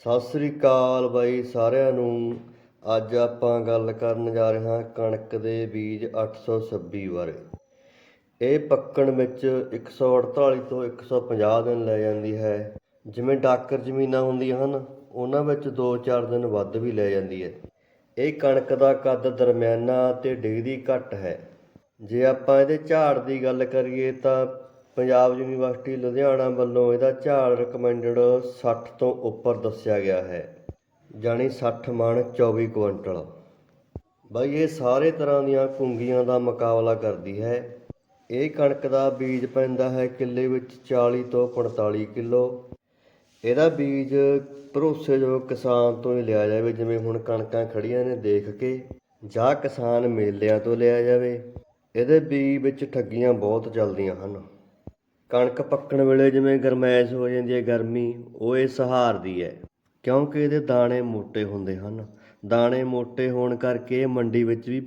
ਸਤਿ ਸ੍ਰੀ ਅਕਾਲ ਬਾਈ ਸਾਰਿਆਂ ਨੂੰ। ਅੱਜ ਆਪਾਂ ਗੱਲ ਕਰਨ ਜਾ ਰਹੇ ਹਾਂ ਕਣਕ ਦੇ ਬੀਜ 826 ਬਾਰੇ। ਇਹ ਪੱਕਣ ਵਿੱਚ 148 ਤੋਂ 150 ਦਿਨ ਲੈ ਜਾਂਦੀ ਹੈ। ਜਿਵੇਂ ਡਾਕਰ ਜ਼ਮੀਨਾਂ ਹੁੰਦੀਆਂ ਹਨ, ਉਹਨਾਂ ਵਿੱਚ 2-4 ਦਿਨ ਵੱਧ ਵੀ ਲੈ ਜਾਂਦੀ ਹੈ। ਇਹ ਕਣਕ ਦਾ ਕੱਦ ਦਰਮਿਆਨਾ ਤੇ ਡਿਗਰੀ ਘੱਟ ਹੈ। ਜੇ ਆਪਾਂ ਇਹਦੇ ਝਾੜ ਦੀ ਗੱਲ ਕਰੀਏ ਤਾਂ ਪੰਜਾਬ ਯੂਨੀਵਰਸਿਟੀ ਲੁਧਿਆਣਾ ਵੱਲੋਂ ਇਹਦਾ ਝਾੜ ਰეკਮੈਂਡਡ 60 ਤੋਂ ਉੱਪਰ ਦੱਸਿਆ ਗਿਆ ਹੈ, ਜਾਣੀ 60 ਮਣ 24 ਕੁਇੰਟਲ। ਬਾਈ, ਇਹ ਸਾਰੇ ਤਰ੍ਹਾਂ ਦੀਆਂ ਕੁੰਗੀਆਂ ਦਾ ਮੁਕਾਬਲਾ ਕਰਦੀ ਹੈ। ਇਹ ਕਣਕ ਦਾ ਬੀਜ ਪੈਂਦਾ ਹੈ ਕਿੱਲੇ ਵਿੱਚ 40 ਤੋਂ 45 ਕਿਲੋ। ਇਹਦਾ ਬੀਜ ਭਰੋਸੇਯੋਗ ਕਿਸਾਨ ਤੋਂ ਹੀ ਲਿਆ ਜਾਵੇ, ਜਿਵੇਂ ਹੁਣ ਕਣਕਾਂ ਖੜੀਆਂ ਨੇ ਦੇਖ ਕੇ, ਜਾਂ ਕਿਸਾਨ ਮੇਲਿਆਂ ਤੋਂ ਲਿਆ ਜਾਵੇ। ਇਹਦੇ ਬੀਜ ਵਿੱਚ ਠੱਗੀਆਂ ਬਹੁਤ ਚੱਲਦੀਆਂ ਹਨ। ਕਣਕ ਪੱਕਣ ਵੇਲੇ ਜਿਵੇਂ ਗਰਮੈਸ਼ ਹੋ ਜਾਂਦੀ ਹੈ, ਗਰਮੀ, ਉਹ ਇਹ ਸਹਾਰਦੀ ਹੈ। ਕਿਉਂਕਿ ਇਹਦੇ ਦਾਣੇ ਮੋਟੇ ਹੁੰਦੇ ਹਨ। ਦਾਣੇ ਮੋਟੇ ਹੋਣ ਕਰਕੇ ਇਹ ਮੰਡੀ ਵਿੱਚ ਵੀ